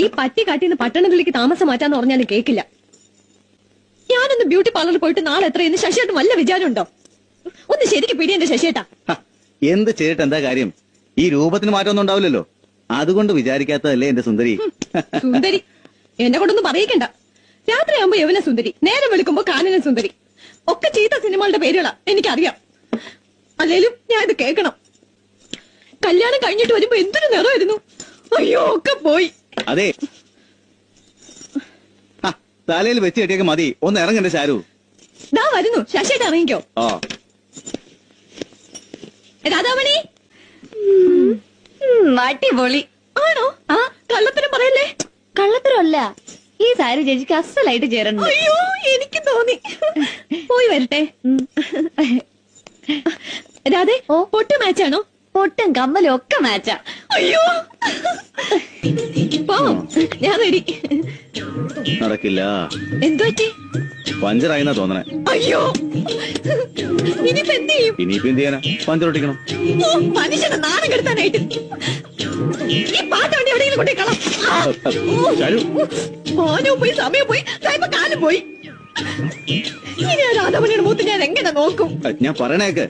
ഈ പറ്റി കാട്ടിന്ന് പട്ടണത്തിലേക്ക് താമസം മാറ്റാന്ന് പറഞ്ഞാലും കേക്കില്ല. ഞാനൊന്ന് ബ്യൂട്ടി പാർലർ പോയിട്ട് നാളെ എത്രയെന്ന് ശശിയേട്ടൻ വല്ല വിചാരമുണ്ടോ? ഒന്ന് ശരിക്ക് പിടി എന്റെ ശശിയേട്ടാ. എന്ത് ചെയ്തിട്ട് എന്താ കാര്യം? ഈ രൂപത്തിന് മാറ്റമൊന്നും ഉണ്ടാവില്ലല്ലോ. അതുകൊണ്ട് വിചാരിക്കാത്തതല്ലേ എന്റെ സുന്ദരി. സുന്ദരി. എന്നെ കൊണ്ടൊന്നും പറയിക്കണ്ട. രാത്രിയാകുമ്പോ യവന സുന്ദരി നേരം വെളുക്കുമ്പോ കാനന സുന്ദരി. ഒക്കെ ചീത്ത സിനിമകളുടെ പേരുകളാ എനിക്കറിയാം. അല്ലേലും ഞാൻ ഇത് കേൾക്കണം. കല്യാണം കഴിഞ്ഞിട്ട് വരുമ്പോ എന്തൊരു നിറമായിരുന്നു അയ്യോ ഒക്കെ പോയി. അതെ. തലയിൽ വെച്ച് കെട്ടിയൊക്കെ മതി. ഒന്ന് ഇറങ്ങണ്ട ശാരു. ദാ വരുന്നു. ശശിയായിട്ട് ഇറങ്ങിക്കോ. ഓ രാധാമണി? അടിപൊളി. ആണോ? ആ. കള്ളത്തരം പറയല്ലേ? കള്ളത്തരമല്ല. ഈ സാരി ചേച്ചിക്ക് അസലായിട്ട് ചേരണം അയ്യോ എനിക്ക് തോന്നി. പോയി വരട്ടെ. രാധേ ഓ. പൊട്ട് മാച്ചാണോ പൊട്ടും കമ്മലും ഒക്കെ മാച്ചാ അയ്യോ. പോ ഞാൻ റെഡി. നടക്കില്ല. എന്തു പറ്റി? പഞ്ചറായിന്നാ തോന്നണേ. അയ്യോ. ഇനിയിപ്പോ എന്ത് ചെയ്യും? ഇനിയിപ്പോ എന്ത് ചെയ്യാനാ? പഞ്ചറൊട്ടിക്കണം മനുഷ്യനെ നാണം കെടുത്താനായിട്ട്. ഈ എവിടെയെങ്കിലും കൊണ്ടേ കളാം. പോയി സമയം പോയി ഇപ്പൊ കാലം പോയി. ഇനി ആ രാധാമണിയുടെ മൂത്ത് ഞാൻ എങ്ങനെ നോക്കും? ഞാൻ പറയണേക്ക്.